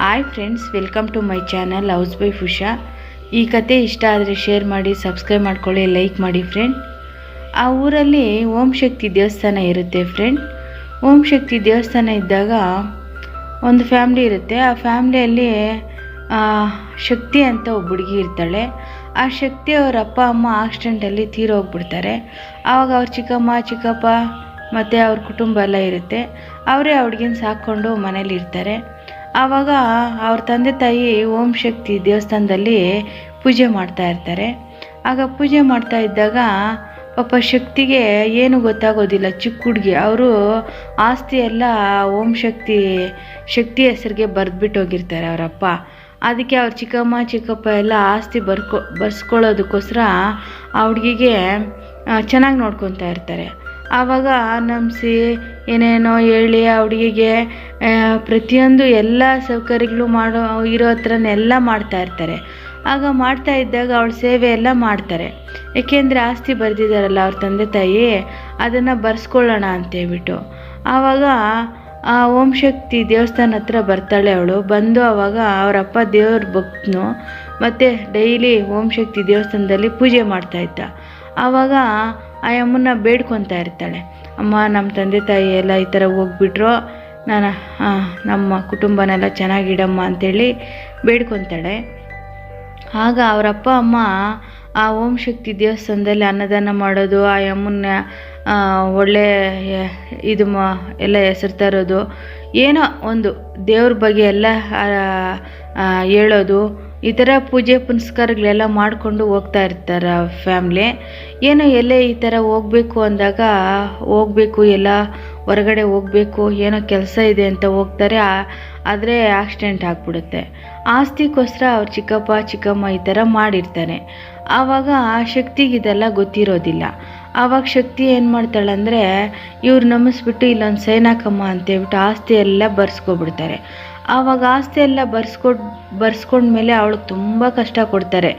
Hi friends welcome to my channel house by Usha ಈ ಕತೆ ಇಷ್ಟ ಆದರೆ ಶೇರ್ ಮಾಡಿ ಸಬ್ಸ್ಕ್ರೈಬ್ ಮಾಡ್ಕೊಳ್ಳಿ ಲೈಕ್ ಮಾಡಿ ಫ್ರೆಂಡ್ ಆ ಊರಲ್ಲಿ ಓಂ ಶಕ್ತಿ ದೇವಸ್ಥಾನ ಇರುತ್ತೆ ಫ್ರೆಂಡ್ ಓಂ ಶಕ್ತಿ ದೇವಸ್ಥಾನ ಇದ್ದಾಗ ಒಂದು ಫ್ಯಾಮ್ಲಿ ಇರುತ್ತೆ. ಆ ಫ್ಯಾಮ್ಲಿಯಲ್ಲಿ ಶಕ್ತಿ ಅಂತ ಒಬ್ಬ ಹುಡುಗಿ ಇರ್ತಾಳೆ. ಆ ಶಕ್ತಿ ಅವ್ರ ಅಪ್ಪ, ಅಮ್ಮ ಆಕ್ಸಿಡೆಂಟಲ್ಲಿ ತೀರೋಗ್ಬಿಡ್ತಾರೆ ಆವಾಗ ಅವ್ರ ಚಿಕ್ಕಮ್ಮ, ಚಿಕ್ಕಪ್ಪ ಮತ್ತು ಅವ್ರ ಕುಟುಂಬ ಎಲ್ಲ ಇರುತ್ತೆ. ಅವರೇ ಆ ಹುಡುಗಿನ ಸಾಕ್ಕೊಂಡು ಮನೇಲಿ ಇರ್ತಾರೆ. ಆವಾಗ ಅವ್ರ ತಂದೆ ತಾಯಿ ಓಂ ಶಕ್ತಿ ದೇವಸ್ಥಾನದಲ್ಲಿ ಪೂಜೆ ಮಾಡ್ತಾ ಇರ್ತಾರೆ. ಆಗ ಪೂಜೆ ಮಾಡ್ತಾ ಇದ್ದಾಗ ಪಾಪ ಶಕ್ತಿಗೆ ಏನು ಗೊತ್ತಾಗೋದಿಲ್ಲ. ಚಿಕ್ಕ ಹುಡುಗಿ, ಅವರು ಆಸ್ತಿ ಎಲ್ಲ ಓಂ ಶಕ್ತಿ ಶಕ್ತಿ ಹೆಸರಿಗೆ ಬರೆದ್ಬಿಟ್ಟು ಹೋಗಿರ್ತಾರೆ ಅವರಪ್ಪ ಅದಕ್ಕೆ ಅವ್ರ ಚಿಕ್ಕಮ್ಮ, ಚಿಕ್ಕಪ್ಪ ಎಲ್ಲ ಆಸ್ತಿ ಬರ್ಕೊ, ಬರ್ಸ್ಕೊಳ್ಳೋದಕ್ಕೋಸ್ಕರ ಆ ಹುಡುಗಿಗೆ ಚೆನ್ನಾಗಿ ನೋಡ್ಕೊತಾ ಇರ್ತಾರೆ. ಆವಾಗ ನಂಬಿಸಿ ಏನೇನೋ ಹೇಳಿ ಆ ಹುಡುಗಿಗೆ ಪ್ರತಿಯೊಂದು ಎಲ್ಲ ಸೌಕರ್ಯಗಳು ಮಾಡೋ, ಇರೋ ಹತ್ರನೆಲ್ಲ ಮಾಡ್ತಾ ಇರ್ತಾರೆ. ಆಗ ಮಾಡ್ತಾ ಇದ್ದಾಗ ಅವಳ ಸೇವೆ ಎಲ್ಲ ಮಾಡ್ತಾರೆ. ಏಕೆಂದರೆ ಆಸ್ತಿ ಬರೆದಿದ್ದಾರಲ್ಲ ಅವ್ರ ತಂದೆ ತಾಯಿ, ಅದನ್ನು ಬರ್ಸ್ಕೊಳ್ಳೋಣ ಅಂತೇಳ್ಬಿಟ್ಟು. ಆವಾಗ, ಆ, ಓಂ ಶಕ್ತಿ ದೇವಸ್ಥಾನ ಹತ್ರ ಬರ್ತಾಳೆ ಅವಳು. ಬಂದು ಆವಾಗ ಅವರಪ್ಪ ದೇವ್ರ ಭಕ್ತನು ಮತ್ತು ಡೈಲಿ ಓಂ ಶಕ್ತಿ ದೇವಸ್ಥಾನದಲ್ಲಿ ಪೂಜೆ ಮಾಡ್ತಾ ಇದ್ದ. ಆವಾಗ ಆ ಅಮ್ಮನ್ನ ಬೇಡ್ಕೊತಾ ಇರ್ತಾಳೆ. ಅಮ್ಮ ನಮ್ಮ ತಂದೆ ತಾಯಿ ಎಲ್ಲ ಈ ಥರ ಹೋಗ್ಬಿಟ್ರು. ನಾನು ನಮ್ಮ ಕುಟುಂಬನೆಲ್ಲ ಚೆನ್ನಾಗಿಡಮ್ಮ ಅಂಥೇಳಿ ಬೇಡ್ಕೊತಾಳೆ. ಆಗ ಅವರಪ್ಪ, ಅಮ್ಮ, ಆ ಓಂ ಶಕ್ತಿ ದೇವಸ್ಥಾನದಲ್ಲಿ ಅನ್ನದಾನ ಮಾಡೋದು, ಆ ಅಮ್ಮನ ಒಳ್ಳೆ ಇದು ಮ, ಎಲ್ಲ ಹೆಸರು ತರೋದು, ಏನೋ ಒಂದು ದೇವ್ರ ಬಗ್ಗೆ ಎಲ್ಲ ಹೇಳೋದು, ಈ ಥರ ಪೂಜೆ ಪುನಸ್ಕಾರಗಳೆಲ್ಲ ಮಾಡಿಕೊಂಡು ಹೋಗ್ತಾ ಇರ್ತಾರೆ ಫ್ಯಾಮ್ಲಿ. ಏನೋ ಎಲ್ಲೇ ಈ ಥರ ಹೋಗಬೇಕು ಅಂದಾಗ ಹೋಗಬೇಕು ಎಲ್ಲ ಹೊರಗಡೆ ಹೋಗಬೇಕು, ಏನೋ ಕೆಲಸ ಇದೆ ಅಂತ ಹೋಗ್ತಾರೆ ಆದರೆ ಆಕ್ಸಿಡೆಂಟ್ ಆಗಿಬಿಡುತ್ತೆ. ಆಸ್ತಿಗೋಸ್ಕರ ಅವ್ರ ಚಿಕ್ಕಪ್ಪ, ಚಿಕ್ಕಮ್ಮ ಈ ಥರ ಮಾಡಿರ್ತಾರೆ. ಆವಾಗ ಶಕ್ತಿಗೆ ಇದೆಲ್ಲ ಗೊತ್ತಿರೋದಿಲ್ಲ. ಆವಾಗ ಶಕ್ತಿ ಏನು ಮಾಡ್ತಾಳೆ ಅಂದರೆ, ಇವ್ರು ನಮಿಸ್ಬಿಟ್ಟು ಇಲ್ಲೊಂದು ಸೈನಾಕಮ್ಮ ಅಂತೇಳ್ಬಿಟ್ಟು ಆಸ್ತಿ ಎಲ್ಲ ಬರ್ಸ್ಕೊಬಿಡ್ತಾರೆ. ಆವಾಗ ಆಸ್ತಿ ಎಲ್ಲ ಬರ್ಸ್ಕೊಟ್ ಬರ್ಸ್ಕೊಂಡ್ಮೇಲೆ ಅವಳಿಗೆ ತುಂಬ ಕಷ್ಟ ಕೊಡ್ತಾರೆ.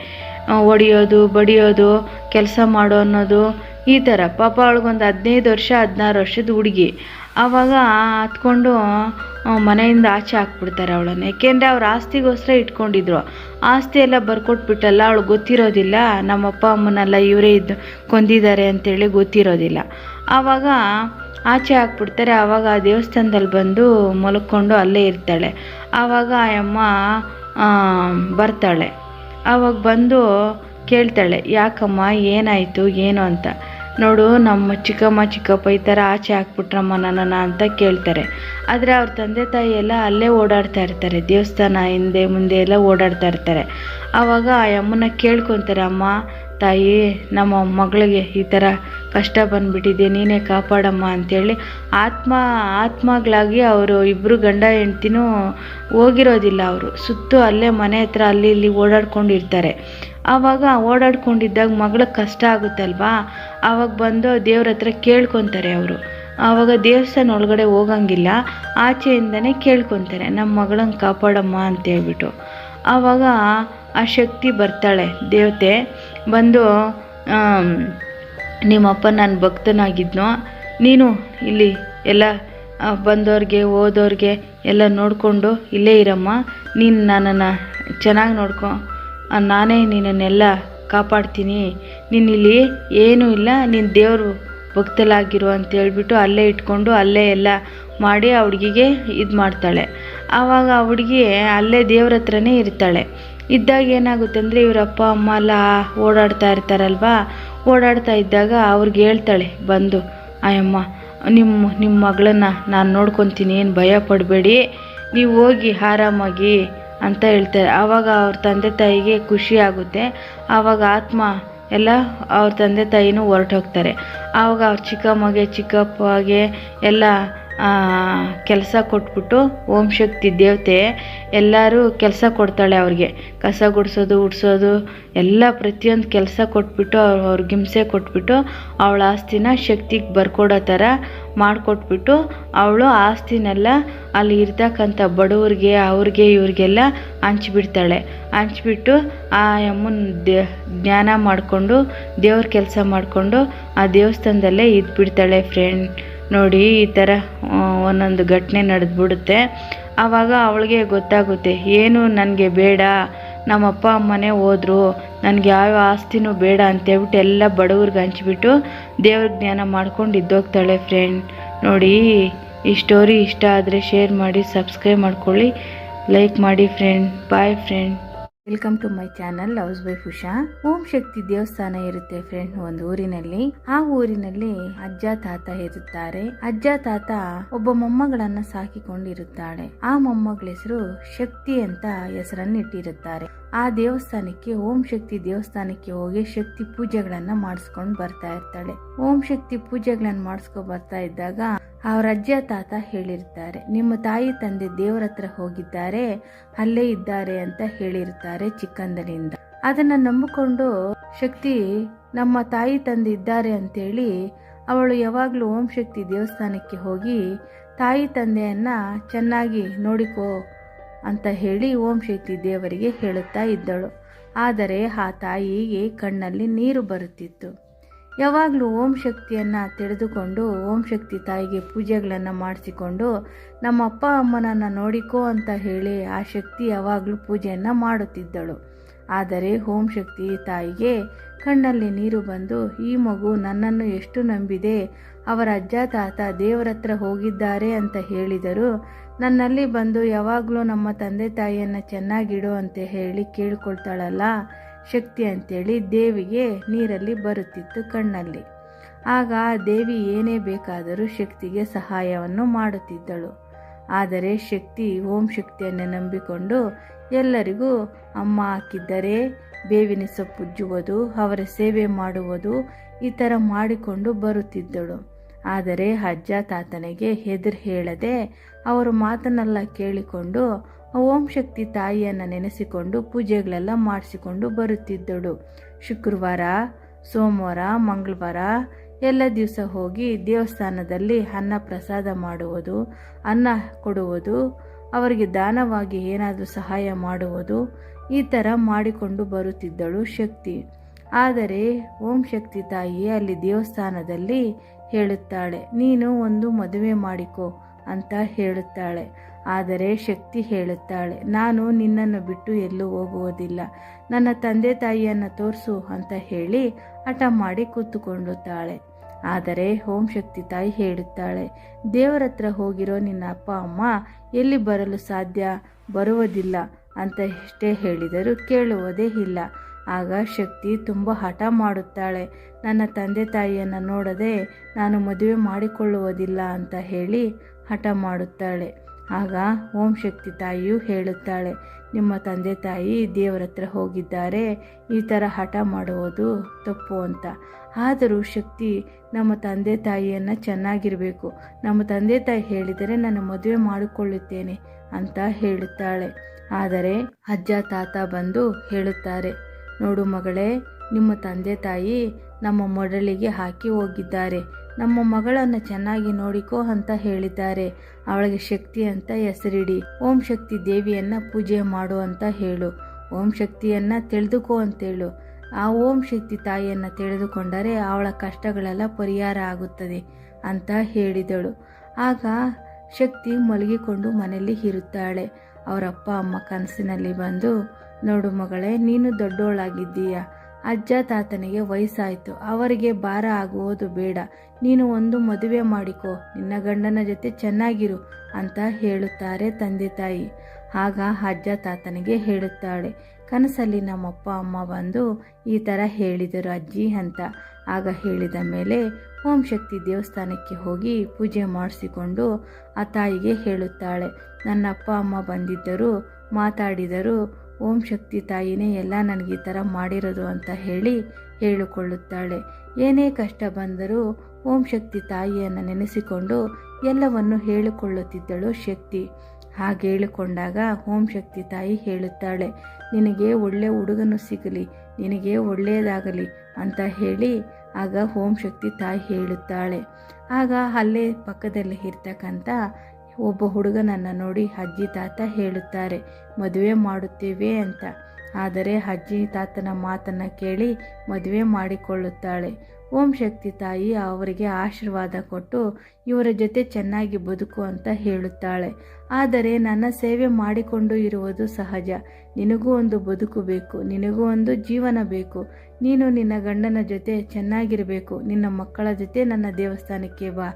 ಹೊಡಿಯೋದು ಬಡಿಯೋದು, ಕೆಲಸ ಮಾಡೋ ಅನ್ನೋದು ಈ ಥರ. ಪಾಪ ಅವಳಿಗೊಂದು ಹದಿನೈದು ವರ್ಷ, ಹದಿನಾರು ವರ್ಷದ ಹುಡುಗಿ. ಆವಾಗ ಹತ್ಕೊಂಡು ಮನೆಯಿಂದ ಆಚೆ ಹಾಕ್ಬಿಡ್ತಾರೆ ಅವಳನ್ನು. ಏಕೆಂದರೆ ಅವ್ರ ಆಸ್ತಿಗೋಸ್ಕರ ಇಟ್ಕೊಂಡಿದ್ರು. ಆಸ್ತಿ ಎಲ್ಲ ಬರ್ಕೊಟ್ಬಿಟ್ಟಲ್ಲ, ಅವಳು ಗೊತ್ತಿರೋದಿಲ್ಲ. ನಮ್ಮ ಅಪ್ಪ ಅಮ್ಮನೆಲ್ಲ ಇವರೇ ಇದ್ದು ಕೊಂದಿದ್ದಾರೆ ಅಂತೇಳಿ ಗೊತ್ತಿರೋದಿಲ್ಲ. ಆವಾಗ ಆಚೆ ಹಾಕ್ಬಿಡ್ತಾರೆ. ಆವಾಗ ಆ ದೇವಸ್ಥಾನದಲ್ಲಿ ಬಂದು ಮಲ್ಕೊಂಡು ಅಲ್ಲೇ ಇರ್ತಾಳೆ. ಆವಾಗ ಆ ಅಮ್ಮ ಬರ್ತಾಳೆ. ಆವಾಗ ಬಂದು ಕೇಳ್ತಾಳೆ, ಯಾಕಮ್ಮ, ಏನಾಯಿತು, ಏನು ಅಂತ? ನೋಡು, ನಮ್ಮ ಚಿಕ್ಕಮ್ಮ, ಚಿಕ್ಕಪ್ಪ ಈ ಥರ ಆಚೆ ಹಾಕ್ಬಿಟ್ರಮ್ಮ ನನ್ನನ್ನು ಅಂತ ಕೇಳ್ತಾರೆ. ಆದರೆ ಅವ್ರ ತಂದೆ ತಾಯಿ ಎಲ್ಲ ಅಲ್ಲೇ ಓಡಾಡ್ತಾ ಇರ್ತಾರೆ, ದೇವಸ್ಥಾನ ಹಿಂದೆ, ಮುಂದೆ ಎಲ್ಲ ಓಡಾಡ್ತಾ ಇರ್ತಾರೆ. ಆವಾಗ ಆ ಅಮ್ಮನ ಕೇಳ್ಕೊತಾರೆ, ಅಮ್ಮ ತಾಯಿ, ನಮ್ಮ ಮಗಳಿಗೆ ಈ ಥರ ಕಷ್ಟ ಬಂದುಬಿಟ್ಟಿದೆ, ನೀನೇ ಕಾಪಾಡಮ್ಮ ಅಂತೇಳಿ ಆತ್ಮ, ಆತ್ಮಗಳಾಗಿ ಅವರು ಇಬ್ಬರು ಗಂಡ ಹೆಂಡ್ತಿನೂ ಹೋಗಿರೋದಿಲ್ಲ ಅವರು. ಸುತ್ತು ಅಲ್ಲೇ ಮನೆ ಹತ್ರ ಅಲ್ಲಿ ಇಲ್ಲಿ ಓಡಾಡ್ಕೊಂಡಿರ್ತಾರೆ. ಆವಾಗ ಓಡಾಡ್ಕೊಂಡಿದ್ದಾಗ ಮಗಳಿಗೆ ಕಷ್ಟ ಆಗುತ್ತಲ್ವಾ? ಆವಾಗ ಬಂದು ದೇವ್ರ ಹತ್ರ ಕೇಳ್ಕೊತಾರೆ ಅವರು. ಆವಾಗ ದೇವಸ್ಥಾನ ಒಳಗಡೆ ಹೋಗಂಗಿಲ್ಲ, ಆಚೆಯಿಂದನೇ ಕೇಳ್ಕೊತಾರೆ, ನಮ್ಮ ಮಗಳನ್ನ ಕಾಪಾಡಮ್ಮ ಅಂತೇಳ್ಬಿಟ್ಟು. ಆವಾಗ ಆ ಶಕ್ತಿ ಬರ್ತಾಳೆ, ದೇವತೆ. ಬಂದು ನಿಮ್ಮಪ್ಪ ನನ್ನ ಭಕ್ತನಾಗಿದ್ನೋ, ನೀನು ಇಲ್ಲಿ ಎಲ್ಲ ಬಂದವ್ರಿಗೆ ಹೋದವ್ರಿಗೆ ಎಲ್ಲ ನೋಡಿಕೊಂಡು ಇಲ್ಲೇ ಇರಮ್ಮ. ನೀನು ನನ್ನನ್ನು ಚೆನ್ನಾಗಿ ನೋಡ್ಕೊ. ನಾನೇ ನಿನ್ನನ್ನೆಲ್ಲ ಕಾಪಾಡ್ತೀನಿ. ನೀನು ಇಲ್ಲಿ ಏನೂ ಇಲ್ಲ, ನೀನು ದೇವರು ಭಕ್ತಲಾಗಿರು ಅಂತ ಹೇಳ್ಬಿಟ್ಟು ಅಲ್ಲೇ ಇಟ್ಕೊಂಡು ಅಲ್ಲೇ ಎಲ್ಲ ಮಾಡಿ ಆ ಹುಡುಗಿಗೆ ಇದು ಮಾಡ್ತಾಳೆ ಆವಾಗ ಆ ಹುಡುಗಿ ಅಲ್ಲೇ ದೇವ್ರ ಹತ್ರನೇ ಇರ್ತಾಳೆ. ಇದ್ದಾಗ ಏನಾಗುತ್ತೆ ಅಂದರೆ ಇವ್ರ ಅಪ್ಪ, ಅಮ್ಮ ಎಲ್ಲ ಓಡಾಡ್ತಾ ಇರ್ತಾರಲ್ವಾ? ಓಡಾಡ್ತಾ ಇದ್ದಾಗ ಅವ್ರಿಗೆ ಹೇಳ್ತಾಳೆ, ಬಂದು, ಆಯಮ್ಮ ನಿಮ್ಮ ನಿಮ್ಮ ಮಗಳನ್ನ ನಾನು ನೋಡ್ಕೊತೀನಿ, ಏನು ಭಯ ಪಡಬೇಡಿ, ನೀವು ಹೋಗಿ ಆರಾಮಾಗಿ, ಅಂತ ಹೇಳ್ತಾರೆ. ಆವಾಗ ಅವ್ರ ತಂದೆ ತಾಯಿಗೆ ಖುಷಿ ಆಗುತ್ತೆ. ಆವಾಗ ಆತ್ಮ ಎಲ್ಲ ಅವ್ರ ತಂದೆ ತಾಯಿನೂ ಹೊರಟೋಗ್ತಾರೆ. ಆವಾಗ ಅವ್ರ ಚಿಕ್ಕಮ್ಮಗೆ, ಚಿಕ್ಕಪ್ಪಗೆ ಎಲ್ಲ ಕೆಲಸ ಕೊಟ್ಬಿಟ್ಟು ಓಂ ಶಕ್ತಿ ದೇವತೆ ಎಲ್ಲರೂ ಕೆಲಸ ಕೊಡ್ತಾಳೆ ಅವ್ರಿಗೆ. ಕಸ ಗುಡಿಸೋದು, ಉಡ್ಸೋದು, ಎಲ್ಲ ಪ್ರತಿಯೊಂದು ಕೆಲಸ ಕೊಟ್ಬಿಟ್ಟು ಅವ್ರು ಅವ್ರಿಗೆ ಹಿಂಸೆ ಕೊಟ್ಬಿಟ್ಟು ಅವಳ ಆಸ್ತಿನ ಶಕ್ತಿಗೆ ಬರ್ಕೊಡೋ ಥರ ಮಾಡಿಕೊಟ್ಬಿಟ್ಟು ಅವಳು ಆಸ್ತಿನೆಲ್ಲ ಅಲ್ಲಿ ಇರ್ತಕ್ಕಂಥ ಬಡವ್ರಿಗೆ, ಅವ್ರಿಗೆ, ಇವ್ರಿಗೆಲ್ಲ ಹಂಚ್ಬಿಡ್ತಾಳೆ. ಹಂಚ್ಬಿಟ್ಟು ಆ ಯಮ್ಮನ ದೇ ಜ್ಞಾನ ಮಾಡಿಕೊಂಡು, ದೇವ್ರ ಕೆಲಸ ಮಾಡಿಕೊಂಡು ಆ ದೇವಸ್ಥಾನದಲ್ಲೇ ಇದ್ಬಿಡ್ತಾಳೆ ಫ್ರೆಂಡ್ ನೋಡಿ ಈ ಥರ ಒಂದೊಂದು ಘಟನೆ ನಡೆದ್ಬಿಡುತ್ತೆ. ಆವಾಗ ಅವಳಿಗೆ ಗೊತ್ತಾಗುತ್ತೆ, ಏನು ನನಗೆ ಬೇಡ ನಮ್ಮ ಅಪ್ಪ ಅಮ್ಮನೇ ಹೋದರು, ನನಗೆ ಯಾವ ಆಸ್ತಿನೂ ಬೇಡ ಅಂತೇಳ್ಬಿಟ್ಟು ಎಲ್ಲ ಬಡವ್ರಿಗೆ ಹಂಚ್ಬಿಟ್ಟು ದೇವ್ರ ಜ್ಞಾನ ಮಾಡ್ಕೊಂಡು ಇದ್ದೋಗ್ತಾಳೆ ಫ್ರೆಂಡ್ ನೋಡಿ, ಈ ಸ್ಟೋರಿ ಇಷ್ಟ ಆದರೆ ಶೇರ್ ಮಾಡಿ ಸಬ್ಸ್ಕ್ರೈಬ್ ಮಾಡ್ಕೊಳ್ಳಿ. ಲೈಕ್ ಮಾಡಿ friend bye friend welcome to my channel housewife Usha Om Shakti ದೇವಸ್ಥಾನ ಇರುತ್ತೆ ಫ್ರೆಂಡ್ ಒಂದು ಊರಿನಲ್ಲಿ. ಆ ಊರಿನಲ್ಲಿ ಅಜ್ಜ, ತಾತ ಇರುತ್ತಾರೆ. ಅಜ್ಜ, ತಾತ ಒಬ್ಬ ಮೊಮ್ಮಗಳನ್ನ ಸಾಕಿಕೊಂಡಿರುತ್ತಾಳೆ. ಆ ಮೊಮ್ಮಗಳ ಹೆಸರು ಶಕ್ತಿ ಅಂತ ಹೆಸರನ್ನಿಟ್ಟಿರುತ್ತಾರೆ. ಆ ದೇವಸ್ಥಾನಕ್ಕೆ, ಓಂ ಶಕ್ತಿ ದೇವಸ್ಥಾನಕ್ಕೆ ಹೋಗಿ ಶಕ್ತಿ ಪೂಜೆಗಳನ್ನ ಮಾಡಿಸ್ಕೊಂಡು ಬರ್ತಾ ಇರ್ತಾಳೆ. ಓಂ ಶಕ್ತಿ ಪೂಜೆಗಳನ್ನ ಮಾಡಿಸ್ಕೊ ಬರ್ತಾ ಇದ್ದಾಗ ಅವ್ರ ಅಜ್ಜ ತಾತ ಹೇಳಿರ್ತಾರೆ, ನಿಮ್ಮ ತಾಯಿ ತಂದೆ ದೇವರ ಹತ್ರ ಹೋಗಿದ್ದಾರೆ, ಅಲ್ಲೇ ಇದ್ದಾರೆ ಅಂತ ಹೇಳಿರ್ತಾರೆ ಚಿಕ್ಕಂದನಿಂದ. ಅದನ್ನ ನಂಬಿಕೊಂಡು ಶಕ್ತಿ ನಮ್ಮ ತಾಯಿ ತಂದೆ ಇದ್ದಾರೆ ಅಂತೇಳಿ ಅವಳು ಯಾವಾಗಲೂ ಓಂ ಶಕ್ತಿ ದೇವಸ್ಥಾನಕ್ಕೆ ಹೋಗಿ ತಾಯಿ ತಂದೆಯನ್ನ ಚೆನ್ನಾಗಿ ನೋಡಿಕೋ ಅಂತ ಹೇಳಿ ಓಂ ಶಕ್ತಿ ದೇವರಿಗೆ ಹೇಳುತ್ತಾ ಇದ್ದಳು. ಆದರೆ ಆ ತಾಯಿಗೆ ಕಣ್ಣಲ್ಲಿ ನೀರು ಬರುತ್ತಿತ್ತು. ಯಾವಾಗಲೂ ಓಂ ಶಕ್ತಿಯನ್ನು ತಿಳಿದುಕೊಂಡು ಓಂ ಶಕ್ತಿ ತಾಯಿಗೆ ಪೂಜೆಗಳನ್ನು ಮಾಡಿಸಿಕೊಂಡು ನಮ್ಮ ಅಪ್ಪ ಅಮ್ಮನನ್ನು ನೋಡಿಕೋ ಅಂತ ಹೇಳಿ ಆ ಶಕ್ತಿ ಯಾವಾಗಲೂ ಪೂಜೆಯನ್ನು ಮಾಡುತ್ತಿದ್ದಳು. ಆದರೆ ಓಂ ಶಕ್ತಿ ತಾಯಿಗೆ ಕಣ್ಣಲ್ಲಿ ನೀರು ಬಂದು, ಈ ಮಗು ನನ್ನನ್ನು ಎಷ್ಟು ನಂಬಿದೆ? ಅವರ ಅಜ್ಜ, ತಾತ ದೇವರ ಹತ್ರ ಹೋಗಿದ್ದಾರೆ ಅಂತ ಹೇಳಿದರು. ನನ್ನಲ್ಲಿ ಬಂದು ಯಾವಾಗಲೂ ನಮ್ಮ ತಂದೆ ತಾಯಿಯನ್ನು ಚೆನ್ನಾಗಿಡು ಅಂತ ಹೇಳಿ ಕೇಳ್ಕೊಳ್ತಾಳಲ್ಲ. ಶಕ್ತಿ ಅಂತೇಳಿ ದೇವಿಗೆ ನೀರಲ್ಲಿ ಬರುತ್ತಿತ್ತು ಕಣ್ಣಲ್ಲಿ. ಆಗ ಆ ದೇವಿ ಏನೇ ಬೇಕಾದರೂ ಶಕ್ತಿಗೆ ಸಹಾಯವನ್ನು ಮಾಡುತ್ತಿದ್ದಳು. ಆದರೆ ಶಕ್ತಿ ಓಂ ಶಕ್ತಿಯನ್ನು ನಂಬಿಕೊಂಡು ಎಲ್ಲರಿಗೂ, ಅಮ್ಮ ಹಾಕಿದ್ದರೆ ಬೇವಿನ ಸೊಪ್ಪು ಉಜ್ಜುವುದು, ಅವರ ಸೇವೆ ಮಾಡುವುದು ಈ ಥರ ಮಾಡಿಕೊಂಡು ಬರುತ್ತಿದ್ದಳು. ಆದರೆ ಅಜ್ಜ ತಾತನಿಗೆ ಹೆದರು ಹೇಳದೆ, ಅವರ ಮಾತನ್ನೆಲ್ಲ ಕೇಳಿಕೊಂಡು ಓಂ ಶಕ್ತಿ ತಾಯಿಯನ್ನು ನೆನೆಸಿಕೊಂಡು ಪೂಜೆಗಳೆಲ್ಲ ಮಾಡಿಸಿಕೊಂಡು ಬರುತ್ತಿದ್ದಳು. ಶುಕ್ರವಾರ, ಸೋಮವಾರ, ಮಂಗಳವಾರ ಎಲ್ಲ ದಿವಸ ಹೋಗಿ ದೇವಸ್ಥಾನದಲ್ಲಿ ಅನ್ನ ಪ್ರಸಾದ ಮಾಡುವುದು, ಅನ್ನ ಕೊಡುವುದು, ಅವರಿಗೆ ದಾನವಾಗಿ ಏನಾದರೂ ಸಹಾಯ ಮಾಡುವುದು ಈ ಥರ ಮಾಡಿಕೊಂಡು ಬರುತ್ತಿದ್ದಳು ಶಕ್ತಿ. ಆದರೆ ಓಂ ಶಕ್ತಿ ತಾಯಿ ಅಲ್ಲಿ ದೇವಸ್ಥಾನದಲ್ಲಿ ಹೇಳುತ್ತಾಳೆ, ನೀನು ಒಂದು ಮದುವೆ ಮಾಡಿಕೊ ಅಂತ ಹೇಳುತ್ತಾಳೆ. ಆದರೆ ಶಕ್ತಿ ಹೇಳುತ್ತಾಳೆ, ನಾನು ನಿನ್ನನ್ನು ಬಿಟ್ಟು ಎಲ್ಲೂ ಹೋಗುವುದಿಲ್ಲ. ನನ್ನ ತಂದೆ ತಾಯಿಯನ್ನು ತೋರಿಸು ಅಂತ ಹೇಳಿ ಹಠ ಮಾಡಿ ಕೂತುಕೊಂಡುತ್ತಾಳೆ ಆದರೆ ಓಂ ಶಕ್ತಿ ತಾಯಿ ಹೇಳುತ್ತಾಳೆ, ದೇವರ ಹತ್ರ ಹೋಗಿರೋ ನಿನ್ನ ಅಪ್ಪ ಅಮ್ಮ ಎಲ್ಲಿ ಬರಲು ಸಾಧ್ಯ? ಬರುವುದಿಲ್ಲ ಅಂತ ಎಷ್ಟೇ ಹೇಳಿದರೂ ಕೇಳುವುದೇ ಇಲ್ಲ. ಆಗ ಶಕ್ತಿ ತುಂಬ ಹಠ ಮಾಡುತ್ತಾಳೆ, ನನ್ನ ತಂದೆ ತಾಯಿಯನ್ನು ನೋಡದೆ ನಾನು ಮದುವೆ ಮಾಡಿಕೊಳ್ಳುವುದಿಲ್ಲ ಅಂತ ಹೇಳಿ ಹಠ ಮಾಡುತ್ತಾಳೆ. ಆಗ ಓಂ ಶಕ್ತಿ ತಾಯಿಯು ಹೇಳುತ್ತಾಳೆ, ನಿಮ್ಮ ತಂದೆ ತಾಯಿ ದೇವರ ಹತ್ರ ಹೋಗಿದ್ದಾರೆ, ಈ ಥರ ಹಠ ಮಾಡುವುದು ತಪ್ಪು ಅಂತ. ಆದರೂ ಶಕ್ತಿ, ನಮ್ಮ ತಂದೆ ತಾಯಿಯನ್ನು ಚೆನ್ನಾಗಿರಬೇಕು. ನಮ್ಮ ತಂದೆ ತಾಯಿ ಹೇಳಿದರೆ ನಾನು ಮದುವೆ ಮಾಡಿಕೊಳ್ಳುತ್ತೇನೆ ಅಂತ ಹೇಳುತ್ತಾಳೆ. ಆದರೆ ಅಜ್ಜ, ತಾತ ಬಂದು ಹೇಳುತ್ತಾರೆ, ನೋಡು ಮಗಳೇ, ನಿಮ್ಮ ತಂದೆ ತಾಯಿ ನಮ್ಮ ಮೊಡಲಿಗೆ ಹಾಕಿ ಹೋಗಿದ್ದಾರೆ. ನಮ್ಮ ಮಗಳನ್ನು ಚೆನ್ನಾಗಿ ನೋಡಿಕೋ ಅಂತ ಹೇಳಿದ್ದಾರೆ. ಅವಳಿಗೆ ಶಕ್ತಿ ಅಂತ ಹೆಸರಿಡಿ. ಓಂ ಶಕ್ತಿ ದೇವಿಯನ್ನ ಪೂಜೆ ಮಾಡು ಅಂತ ಹೇಳು. ಓಂ ಶಕ್ತಿಯನ್ನ ತಿಳಿದುಕೋ ಅಂತೇಳು ಆ ಓಂ ಶಕ್ತಿ ತಾಯಿಯನ್ನ ತಿಳಿದುಕೊಂಡರೆ ಅವಳ ಕಷ್ಟಗಳೆಲ್ಲ ಪರಿಹಾರ ಆಗುತ್ತದೆ ಅಂತ ಹೇಳಿದಳು. ಆಗ ಶಕ್ತಿ ಮಲಗಿಕೊಂಡು ಮನೆಯಲ್ಲಿ ಇರುತ್ತಾಳೆ. ಅವರಪ್ಪ ಅಮ್ಮ ಕನಸಿನಲ್ಲಿ ಬಂದು, ನೋಡು ಮಗಳೇ, ನೀನು ದೊಡ್ಡೋಳಾಗಿದ್ದೀಯ? ಅಜ್ಜ ತಾತನಿಗೆ ವಯಸ್ಸಾಯಿತು. ಅವರಿಗೆ ಭಾರ ಆಗುವುದು ಬೇಡ. ನೀನು ಒಂದು ಮದುವೆ ಮಾಡಿಕೋ. ನಿನ್ನ ಗಂಡನ ಜೊತೆ ಚೆನ್ನಾಗಿರು ಅಂತ ಹೇಳುತ್ತಾರೆ ತಂದೆ ತಾಯಿ. ಆಗ ಅಜ್ಜ ತಾತನಿಗೆ ಹೇಳುತ್ತಾಳೆ. ಕನಸಲ್ಲಿ ನಮ್ಮಪ್ಪ ಅಮ್ಮ ಬಂದು ಈ ಥರ ಹೇಳಿದರು ಅಜ್ಜಿ ಅಂತ. ಆಗ ಹೇಳಿದ ಮೇಲೆ ಓಂ ಶಕ್ತಿ ದೇವಸ್ಥಾನಕ್ಕೆ ಹೋಗಿ ಪೂಜೆ ಮಾಡಿಸಿಕೊಂಡು ಆ ತಾಯಿಗೆ ಹೇಳುತ್ತಾಳೆ. ನನ್ನ ಅಪ್ಪ ಅಮ್ಮ ಬಂದಿದ್ದರು, ಮಾತಾಡಿದರು ಓಂ ಶಕ್ತಿ ತಾಯಿನೇ, ಎಲ್ಲ ನನಗೆ ಈ ಥರ ಮಾಡಿರೋದು ಅಂತ ಹೇಳಿ ಹೇಳಿಕೊಳ್ಳುತ್ತಾಳೆ. ಏನೇ ಕಷ್ಟ ಬಂದರೂ ಓಂ ಶಕ್ತಿ ತಾಯಿಯನ್ನು ನೆನೆಸಿಕೊಂಡು ಎಲ್ಲವನ್ನು ಹೇಳಿಕೊಳ್ಳುತ್ತಿದ್ದಳು ಶಕ್ತಿ. ಹಾಗೆ ಹೇಳಿಕೊಂಡಾಗ ಓಂ ಶಕ್ತಿ ತಾಯಿ ಹೇಳುತ್ತಾಳೆ, ನಿನಗೆ ಒಳ್ಳೆ ಹುಡುಗನು ಸಿಗಲಿ, ನಿನಗೆ ಒಳ್ಳೆಯದಾಗಲಿ ಅಂತ ಹೇಳಿ ಆಗ ಓಂ ಶಕ್ತಿ ತಾಯಿ ಹೇಳುತ್ತಾಳೆ. ಆಗ ಅಲ್ಲೇ ಪಕ್ಕದಲ್ಲಿ ಇರ್ತಕ್ಕಂಥ ಒಬ್ಬ ಹುಡುಗನನ್ನು ನೋಡಿ, ಅಜ್ಜಿ ತಾತ ಹೇಳುತ್ತಾರೆ, ಮದುವೆ ಮಾಡುತ್ತೇವೆ ಅಂತ. ಆದರೆ ಅಜ್ಜಿ ತಾತನ ಮಾತನ್ನು ಕೇಳಿ ಮದುವೆ ಮಾಡಿಕೊಳ್ಳುತ್ತಾಳೆ. ಓಂ ಶಕ್ತಿ ತಾಯಿ ಅವರಿಗೆ ಆಶೀರ್ವಾದ ಕೊಟ್ಟು, ಇವರ ಜೊತೆ ಚೆನ್ನಾಗಿ ಬದುಕು ಅಂತ ಹೇಳುತ್ತಾಳೆ. ಆದರೆ ನನ್ನ ಸೇವೆ ಮಾಡಿಕೊಂಡು ಇರುವುದು ಸಹಜ. ನಿನಗೂ ಒಂದು ಬದುಕು ಬೇಕು, ನಿನಗೂ ಒಂದು ಜೀವನ ಬೇಕು. ನೀನು ನಿನ್ನ ಗಂಡನ ಜೊತೆ ಚೆನ್ನಾಗಿರಬೇಕು. ನಿನ್ನ ಮಕ್ಕಳ ಜೊತೆ ನನ್ನ ದೇವಸ್ಥಾನಕ್ಕೆ ಬಾ.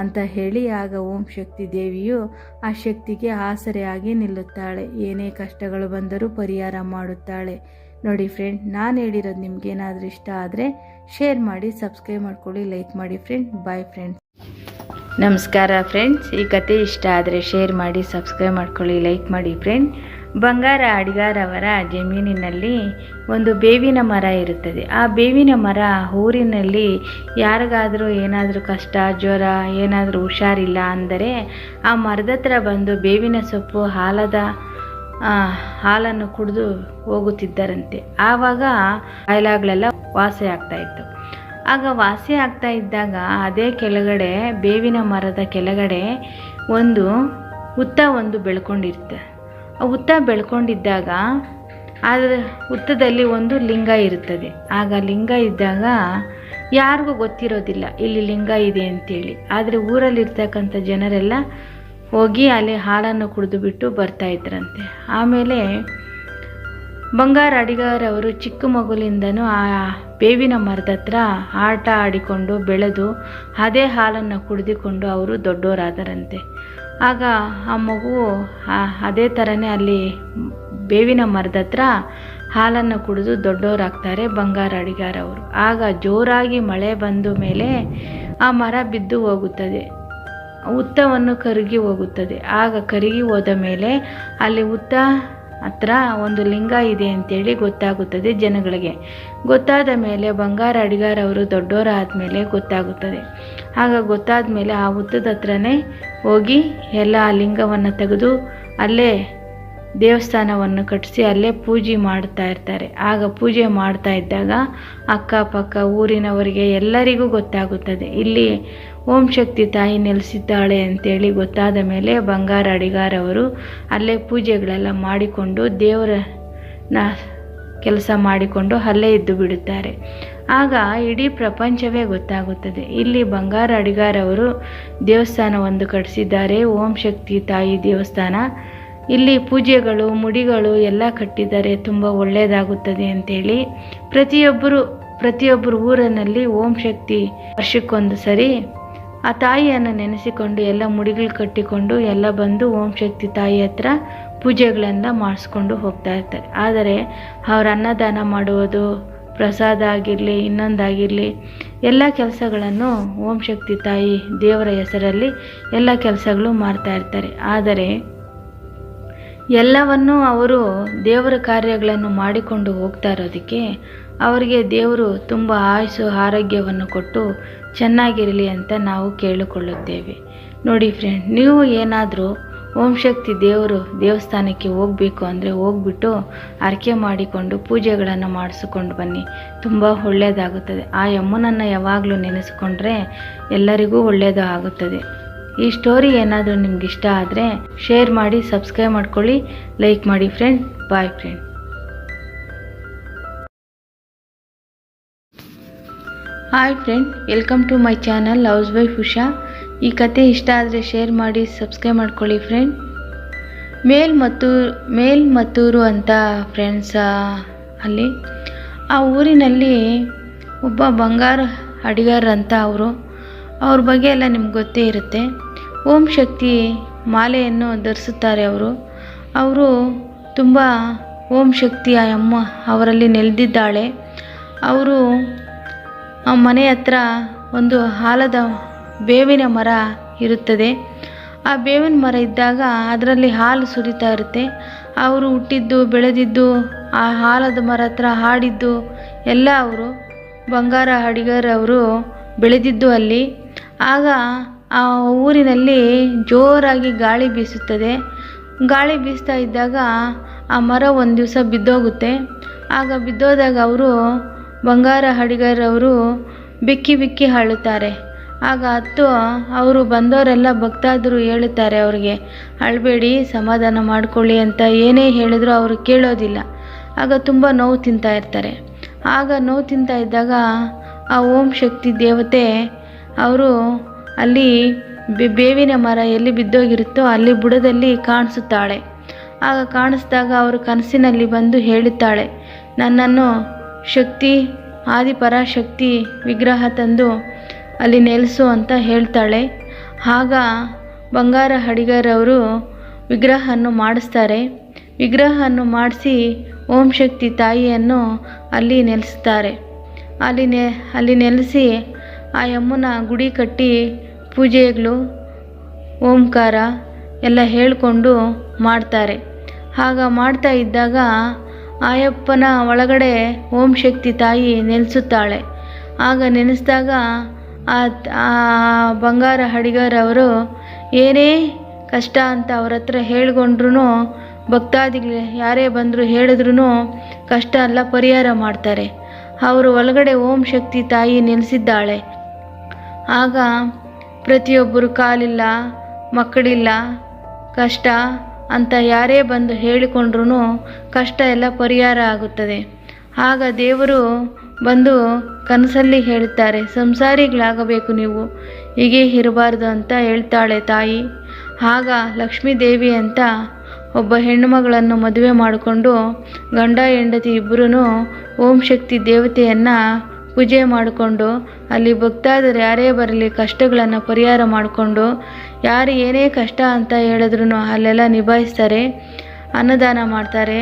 ಅಂತ ಹೇಳಿ ಆಗ ಓಂ ಶಕ್ತಿ ದೇವಿಯು ಆ ಶಕ್ತಿಗೆ ಆಸರೆಯಾಗಿ ನಿಲ್ಲುತ್ತಾಳೆ. ಏನೇ ಕಷ್ಟಗಳು ಬಂದರೂ ಪರಿಹಾರ ಮಾಡುತ್ತಾಳೆ. ನೋಡಿ ಫ್ರೆಂಡ್ ನಾನು ಹೇಳಿರೋದು ನಿಮ್ಗೆ ಏನಾದರೂ ಇಷ್ಟ ಆದರೆ ಶೇರ್ ಮಾಡಿ ಸಬ್ಸ್ಕ್ರೈಬ್ ಮಾಡ್ಕೊಳ್ಳಿ ಲೈಕ್ ಮಾಡಿ ಫ್ರೆಂಡ್ ಬಾಯ್ ಫ್ರೆಂಡ್ಸ್ ನಮಸ್ಕಾರ ಫ್ರೆಂಡ್ಸ್ ಈ ಕತೆ ಇಷ್ಟ ಆದರೆ ಶೇರ್ ಮಾಡಿ ಸಬ್ಸ್ಕ್ರೈಬ್ ಮಾಡ್ಕೊಳ್ಳಿ ಲೈಕ್ ಮಾಡಿ ಫ್ರೆಂಡ್ ಬಂಗಾರ ಅಡಿಗಾರವರ ಜಮೀನಿನಲ್ಲಿ ಒಂದು ಬೇವಿನ ಮರ ಇರುತ್ತದೆ. ಆ ಬೇವಿನ ಮರ ಊರಿನಲ್ಲಿ ಯಾರಿಗಾದರೂ ಏನಾದರೂ ಕಷ್ಟ, ಜ್ವರ, ಏನಾದರೂ ಹುಷಾರಿಲ್ಲ ಅಂದರೆ ಆ ಮರದ ಹತ್ರ ಬಂದು ಬೇವಿನ ಸೊಪ್ಪು ಹಾಲದ ಹಾಲನ್ನು ಕುಡಿದು ಹೋಗುತ್ತಿದ್ದರಂತೆ. ಆವಾಗ ಕಾಯಿಲೆಗಳೆಲ್ಲ ವಾಸಿ ಆಗ್ತಾ ಇತ್ತು. ಆಗ ವಾಸಿ ಆಗ್ತಾ ಇದ್ದಾಗ ಅದೇ ಕೆಳಗಡೆ, ಬೇವಿನ ಮರದ ಕೆಳಗಡೆ ಒಂದು ಹುತ್ತ ಒಂದು ಬೆಳ್ಕೊಂಡಿರುತ್ತೆ. ಆ ಹುತ್ತ ಬೆಳ್ಕೊಂಡಿದ್ದಾಗ ಅದರ ಹುತ್ತದಲ್ಲಿ ಒಂದು ಲಿಂಗ ಇರುತ್ತದೆ. ಆಗ ಲಿಂಗ ಇದ್ದಾಗ ಯಾರಿಗೂ ಗೊತ್ತಿರೋದಿಲ್ಲ ಇಲ್ಲಿ ಲಿಂಗ ಇದೆ ಅಂತೇಳಿ. ಆದರೆ ಊರಲ್ಲಿರ್ತಕ್ಕಂಥ ಜನರೆಲ್ಲ ಹೋಗಿ ಅಲ್ಲಿ ಹಾಲನ್ನು ಕುಡಿದು ಬಿಟ್ಟು ಬರ್ತಾ ಇದ್ರಂತೆ. ಆಮೇಲೆ ಬಂಗಾರ ಅಡಿಗಾರವರು ಚಿಕ್ಕ ಮಗುಲಿಂದನೂ ಆ ಬೇವಿನ ಮರದ ಹತ್ರ ಆಟ ಆಡಿಕೊಂಡು ಬೆಳೆದು ಅದೇ ಹಾಲನ್ನು ಕುಡಿದುಕೊಂಡು ಅವರು ದೊಡ್ಡವರಾದರಂತೆ ಆಗ ಆ ಮಗು ಅದೇ ಥರನೇ ಅಲ್ಲಿ ಬೇವಿನ ಮರದ ಹತ್ರ ಹಾಲನ್ನು ಕುಡಿದು ದೊಡ್ಡವರಾಗ್ತಾರೆ ಬಂಗಾರ ಅಡಿಗಾರ್ ಅವರು. ಆಗ ಜೋರಾಗಿ ಮಳೆ ಬಂದ ಮೇಲೆ ಆ ಮರ ಬಿದ್ದು ಹೋಗುತ್ತದೆ. ಹುತ್ತವನ್ನು ಕರಗಿ ಹೋಗುತ್ತದೆ. ಆಗ ಕರಗಿ ಹೋದ ಮೇಲೆ ಅಲ್ಲಿ ಹುತ್ತ ಹತ್ರ ಒಂದು ಲಿಂಗ ಇದೆ ಅಂತೇಳಿ ಗೊತ್ತಾಗುತ್ತದೆ ಜನಗಳಿಗೆ. ಗೊತ್ತಾದ ಮೇಲೆ ಬಂಗಾರ ಅಡಿಗಾರ್ ಅವರು ದೊಡ್ಡವರಾದ ಮೇಲೆ ಗೊತ್ತಾಗುತ್ತದೆ. ಆಗ ಗೊತ್ತಾದ ಮೇಲೆ ಆ ಹುತ್ತದ ಹತ್ರನೇ ಹೋಗಿ ಎಲ್ಲ ಆ ಲಿಂಗವನ್ನು ತೆಗೆದು ಅಲ್ಲೇ ದೇವಸ್ಥಾನವನ್ನು ಕಟ್ಟಿಸಿ ಅಲ್ಲೇ ಪೂಜೆ ಮಾಡ್ತಾ ಇರ್ತಾರೆ. ಆಗ ಪೂಜೆ ಮಾಡ್ತಾ ಇದ್ದಾಗ ಅಕ್ಕಪಕ್ಕ ಊರಿನವರಿಗೆ ಎಲ್ಲರಿಗೂ ಗೊತ್ತಾಗುತ್ತದೆ. ಇಲ್ಲಿ ಓಂ ಶಕ್ತಿ ತಾಯಿ ನೆಲೆಸಿದ್ದಾಳೆ ಅಂತೇಳಿ ಗೊತ್ತಾದ ಮೇಲೆ ಬಂಗಾರ ಅಡಿಗಾರವರು ಅಲ್ಲೇ ಪೂಜೆಗಳೆಲ್ಲ ಮಾಡಿಕೊಂಡು ದೇವರ ನ ಕೆಲಸ ಮಾಡಿಕೊಂಡು ಅಲ್ಲೇ ಇದ್ದು ಬಿಡುತ್ತಾರೆ. ಆಗ ಇಡೀ ಪ್ರಪಂಚವೇ ಗೊತ್ತಾಗುತ್ತದೆ. ಇಲ್ಲಿ ಬಂಗಾರ ಅಡಿಗಾರ್ ಅವರು ದೇವಸ್ಥಾನ ಒಂದು ಕಟ್ಟಿಸಿದ್ದಾರೆ. ಓಂ ಶಕ್ತಿ ತಾಯಿ ದೇವಸ್ಥಾನ. ಇಲ್ಲಿ ಪೂಜೆಗಳು, ಮುಡಿಗಳು ಎಲ್ಲ ಕಟ್ಟಿದ್ದಾರೆ. ತುಂಬ ಒಳ್ಳೆಯದಾಗುತ್ತದೆ ಅಂತೇಳಿ ಪ್ರತಿಯೊಬ್ಬರು ಪ್ರತಿಯೊಬ್ಬರು ಊರಿನಲ್ಲಿ ಓಂ ಶಕ್ತಿ ವರ್ಷಕ್ಕೊಂದು ಸರಿ ಆ ತಾಯಿಯನ್ನು ನೆನೆಸಿಕೊಂಡು ಎಲ್ಲ ಮುಡಿಗಳು ಕಟ್ಟಿಕೊಂಡು ಎಲ್ಲ ಬಂದು ಓಂ ಶಕ್ತಿ ತಾಯಿ ಹತ್ರ ಪೂಜೆಗಳನ್ನು ಮಾಡಿಸ್ಕೊಂಡು ಹೋಗ್ತಾ ಇರ್ತಾರೆ. ಆದರೆ ಅವ್ರು ಅನ್ನದಾನ ಮಾಡುವುದು ಪ್ರಸಾದ ಆಗಿರಲಿ, ಇನ್ನೊಂದಾಗಿರಲಿ, ಎಲ್ಲ ಕೆಲಸಗಳನ್ನು ಓಂ ಶಕ್ತಿ ತಾಯಿ ದೇವರ ಹೆಸರಲ್ಲಿ ಎಲ್ಲ ಕೆಲಸಗಳು ಮಾಡ್ತಾ ಇರ್ತಾರೆ. ಆದರೆ ಎಲ್ಲವನ್ನೂ ಅವರು ದೇವರ ಕಾರ್ಯಗಳನ್ನು ಮಾಡಿಕೊಂಡು ಹೋಗ್ತಾ ಇರೋದಕ್ಕೆ ಅವರಿಗೆ ದೇವರು ತುಂಬ ಆಯಸ್ಸು, ಆರೋಗ್ಯವನ್ನು ಕೊಟ್ಟು ಚೆನ್ನಾಗಿರಲಿ ಅಂತ ನಾವು ಕೇಳಿಕೊಳ್ಳುತ್ತೇವೆ. ನೋಡಿ ಫ್ರೆಂಡ್ ನೀವು ಏನಾದರೂ ಓಂ ಶಕ್ತಿ ದೇವರು ದೇವಸ್ಥಾನಕ್ಕೆ ಹೋಗಬೇಕು ಅಂದರೆ ಹೋಗ್ಬಿಟ್ಟು ಅರ್ಕೆ ಮಾಡಿಕೊಂಡು ಪೂಜೆಗಳನ್ನು ಮಾಡಿಸಿಕೊಂಡು ಬನ್ನಿ. ತುಂಬ ಒಳ್ಳೆಯದಾಗುತ್ತದೆ. ಆ ಯಮ್ಮನನ್ನು ಯಾವಾಗಲೂ ನೆನೆಸಿಕೊಂಡ್ರೆ ಎಲ್ಲರಿಗೂ ಒಳ್ಳೆಯದು ಆಗುತ್ತದೆ. ಈ ಸ್ಟೋರಿ ಏನಾದರೂ ನಿಮ್ಗೆ ಇಷ್ಟ ಆದರೆ ಶೇರ್ ಮಾಡಿ ಸಬ್ಸ್ಕ್ರೈಬ್ ಮಾಡ್ಕೊಳ್ಳಿ. ಲೈಕ್ ಮಾಡಿ friend bye friend hi friend welcome to my channel housewife Usha ಈ ಕತೆ ಇಷ್ಟ ಆದರೆ ಶೇರ್ ಮಾಡಿ ಸಬ್ಸ್ಕ್ರೈಬ್ ಮಾಡ್ಕೊಳ್ಳಿ ಫ್ರೆಂಡ್ ಮೇಲ್ ಮತ್ತು ಮೇಲ್ ಮತ್ತೂರು ಅಂತ ಫ್ರೆಂಡ್ಸ ಅಲ್ಲಿ. ಆ ಊರಿನಲ್ಲಿ ಒಬ್ಬ ಬಂಗಾರ ಅಡಿಗಾರ ಅಂತ ಅವರು. ಅವ್ರ ಬಗ್ಗೆ ಎಲ್ಲ ನಿಮ್ಗೆ ಗೊತ್ತೇ ಇರುತ್ತೆ. ಓಂ ಶಕ್ತಿ ಮಾಲೆಯನ್ನು ಧರಿಸುತ್ತಾರೆ ಅವರು. ಅವರು ತುಂಬ ಓಂ ಶಕ್ತಿ ಅಮ್ಮ ಅವರಲ್ಲಿ ನೆಲೆದಿದ್ದಾಳೆ. ಅವರು ಆ ಮನೆ ಹತ್ರ ಒಂದು ಆಲದ ಬೇವಿನ ಮರ ಇರುತ್ತದೆ. ಆ ಬೇವಿನ ಮರ ಇದ್ದಾಗ ಅದರಲ್ಲಿ ಹಾಲು ಸುರಿತಾ ಇರುತ್ತೆ. ಅವರು ಹುಟ್ಟಿದ್ದು, ಬೆಳೆದಿದ್ದು, ಆ ಹಾಲದ ಮರ ಹತ್ರ ಹಾಡಿದ್ದು ಎಲ್ಲ ಅವರು. ಬಂಗಾರ ಅಡಿಗರವರು ಬೆಳೆದಿದ್ದು ಅಲ್ಲಿ. ಆಗ ಆ ಊರಿನಲ್ಲಿ ಜೋರಾಗಿ ಗಾಳಿ ಬೀಸುತ್ತದೆ. ಗಾಳಿ ಬೀಸ್ತಾ ಇದ್ದಾಗ ಆ ಮರ ಒಂದು ದಿವಸ ಬಿದ್ದೋಗುತ್ತೆ. ಆಗ ಬಿದ್ದೋದಾಗ ಅವರು ಬಂಗಾರ ಅಡಿಗರ್ ಅವರು ಬಿಕ್ಕಿ ಬಿಕ್ಕಿ ಅಳುತ್ತಾರೆ ಆಗ ಹತ್ತು ಅವರು ಬಂದವರೆಲ್ಲ ಭಕ್ತಾದರು ಹೇಳುತ್ತಾರೆ ಅವ್ರಿಗೆ, ಅಳಬೇಡಿ, ಸಮಾಧಾನ ಮಾಡಿಕೊಳ್ಳಿ ಅಂತ ಏನೇ ಹೇಳಿದ್ರು ಅವರು ಕೇಳೋದಿಲ್ಲ. ಆಗ ತುಂಬ ನೋವು ತಿಂತಾ ಇರ್ತಾರೆ. ಆಗ ನೋವು ತಿಂತಾ ಇದ್ದಾಗ ಆ ಓಂ ಶಕ್ತಿ ದೇವತೆ, ಅವರು ಅಲ್ಲಿ ಬೇವಿನ ಮರ ಎಲ್ಲಿ ಬಿದ್ದೋಗಿರುತ್ತೋ ಅಲ್ಲಿ ಬುಡದಲ್ಲಿ ಕಾಣಿಸುತ್ತಾಳೆ. ಆಗ ಕಾಣಿಸಿದಾಗ ಅವರು ಕನಸಿನಲ್ಲಿ ಬಂದು ಹೇಳುತ್ತಾಳೆ, ನನ್ನನ್ನು ಶಕ್ತಿ, ಆದಿಪರಾಶಕ್ತಿ ವಿಗ್ರಹ ತಂದು ಅಲ್ಲಿ ನೆಲೆಸು ಅಂತ ಹೇಳ್ತಾಳೆ. ಆಗ ಬಂಗಾರ ಹಡಿಗರವರು ವಿಗ್ರಹವನ್ನು ಮಾಡಿಸ್ತಾರೆ. ವಿಗ್ರಹವನ್ನು ಮಾಡಿಸಿ ಓಂ ಶಕ್ತಿ ತಾಯಿಯನ್ನು ಅಲ್ಲಿ ನೆಲೆಸ್ತಾರೆ. ಅಲ್ಲಿ ನೆ, ಅಲ್ಲಿ ನೆಲೆಸಿ ಆ ಯಮ್ಮನ ಗುಡಿ ಕಟ್ಟಿ ಪೂಜೆಗಳು, ಓಂಕಾರ ಎಲ್ಲ ಹೇಳಿಕೊಂಡು ಮಾಡ್ತಾರೆ. ಆಗ ಮಾಡ್ತಾ ಇದ್ದಾಗ ಆಯಪ್ಪನ ಒಳಗಡೆ ಓಂ ಶಕ್ತಿ ತಾಯಿ ನೆಲೆಸುತ್ತಾಳೆ. ಆಗ ನೆನೆಸಿದಾಗ ಆ ಬಂಗಾರ ಹಡಿಗರವರು, ಏನೇ ಕಷ್ಟ ಅಂತ ಅವ್ರ ಹತ್ರ ಹೇಳ್ಕೊಂಡ್ರು ಭಕ್ತಾದಿಗಳು, ಯಾರೇ ಬಂದರೂ ಹೇಳಿದ್ರು ಕಷ್ಟ ಎಲ್ಲ ಪರಿಹಾರ ಮಾಡ್ತಾರೆ. ಅವರು ಒಳಗಡೆ ಓಂ ಶಕ್ತಿ ತಾಯಿ ನೆಲೆಸಿದ್ದಾಳೆ. ಆಗ ಪ್ರತಿಯೊಬ್ಬರು ಕಾಲಿಲ್ಲ, ಮಕ್ಕಳಿಲ್ಲ, ಕಷ್ಟ ಅಂತ ಯಾರೇ ಬಂದು ಹೇಳಿಕೊಂಡ್ರೂ ಕಷ್ಟ ಎಲ್ಲ ಪರಿಹಾರ ಆಗುತ್ತದೆ. ಆಗ ದೇವರು ಬಂದು ಕನಸಲ್ಲಿ ಹೇಳುತ್ತಾರೆ, ಸಂಸಾರಿಗಳಾಗಬೇಕು ನೀವು. ಹೀಗೆ ಇರಬಾರ್ದು ಅಂತ ಹೇಳ್ತಾಳೆ ತಾಯಿ. ಆಗ ಲಕ್ಷ್ಮೀ ದೇವಿ ಅಂತ ಒಬ್ಬ ಹೆಣ್ಣುಮಗಳನ್ನು ಮದುವೆ ಮಾಡಿಕೊಂಡು ಗಂಡ ಹೆಂಡತಿ ಇಬ್ಬರೂ ಓಂ ಶಕ್ತಿ ದೇವತೆಯನ್ನು ಪೂಜೆ ಮಾಡಿಕೊಂಡು ಅಲ್ಲಿ ಭಕ್ತಾದರು ಯಾರೇ ಬರಲಿ ಕಷ್ಟಗಳನ್ನು ಪರಿಹಾರ ಮಾಡಿಕೊಂಡು ಯಾರು ಏನೇ ಕಷ್ಟ ಅಂತ ಹೇಳಿದ್ರು ಅಲ್ಲೆಲ್ಲ ನಿಭಾಯಿಸ್ತಾರೆ, ಅನ್ನದಾನ ಮಾಡ್ತಾರೆ.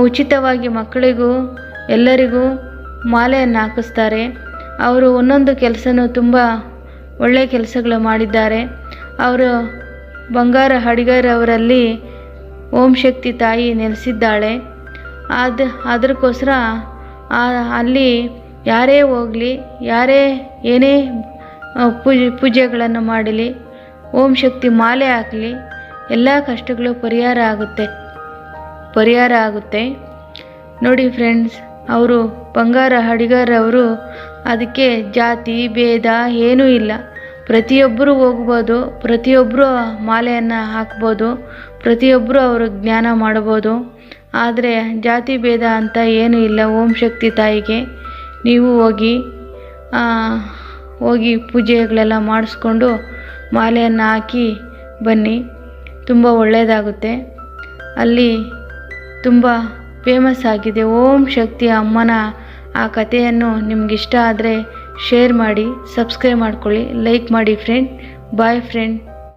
ಉಚಿತವಾಗಿ ಮಕ್ಕಳಿಗೂ, ಎಲ್ಲರಿಗೂ ಮಾಲೆಯನ್ನು ಹಾಕಿಸ್ತಾರೆ. ಅವರು ಒಂದೊಂದು ಕೆಲಸನೂ ತುಂಬ ಒಳ್ಳೆಯ ಕೆಲಸಗಳು ಮಾಡಿದ್ದಾರೆ. ಅವರು ಬಂಗಾರ ಹಡಿಗರವರಲ್ಲಿ ಓಂ ಶಕ್ತಿ ತಾಯಿ ನೆಲೆಸಿದ್ದಾಳೆ. ಅದು ಅದಕ್ಕೋಸ್ಕರ ಅಲ್ಲಿ ಯಾರೇ ಹೋಗಲಿ, ಯಾರೇ ಏನೇ ಪೂಜೆ, ಪೂಜೆಗಳನ್ನು ಮಾಡಲಿ, ಓಂ ಶಕ್ತಿ ಮಾಲೆ ಹಾಕಲಿ, ಎಲ್ಲ ಕಷ್ಟಗಳು ಪರಿಹಾರ ಆಗುತ್ತೆ ಪರಿಹಾರ ಆಗುತ್ತೆ. ನೋಡಿ ಫ್ರೆಂಡ್ಸ್ ಅವರು ಬಂಗಾರ ಹಡಿಗರವರು. ಅದಕ್ಕೆ ಜಾತಿ, ಭೇದ ಏನೂ ಇಲ್ಲ. ಪ್ರತಿಯೊಬ್ಬರು ಹೋಗ್ಬೋದು, ಪ್ರತಿಯೊಬ್ಬರು ಮಾಲೆಯನ್ನು ಹಾಕ್ಬೋದು, ಪ್ರತಿಯೊಬ್ಬರು ಅವರು ಜ್ಞಾನ ಮಾಡ್ಬೋದು. ಆದರೆ ಜಾತಿ, ಭೇದ ಅಂತ ಏನೂ ಇಲ್ಲ ಓಂ ಶಕ್ತಿ ತಾಯಿಗೆ. ನೀವು ಹೋಗಿ ಹೋಗಿ ಪೂಜೆಗಳೆಲ್ಲ ಮಾಡಿಸ್ಕೊಂಡು ಮಾಲೆಯನ್ನು ಹಾಕಿ ಬನ್ನಿ. ತುಂಬ ಒಳ್ಳೆಯದಾಗುತ್ತೆ ಅಲ್ಲಿ ತುಂಬ ಫೇಮಸ್ ಆಗಿದೆ. ಓಂ ಶಕ್ತಿ ಅಮ್ಮನ ಆ ಕಥೆಯನ್ನು ನಿಮಗಿಷ್ಟ ಆದರೆ ಶೇರ್ ಮಾಡಿ ಸಬ್ಸ್ಕ್ರೈಬ್ ಮಾಡ್ಕೊಳ್ಳಿ. ಲೈಕ್ ಮಾಡಿ ಫ್ರೆಂಡ್ ಬಾಯ್ ಫ್ರೆಂಡ್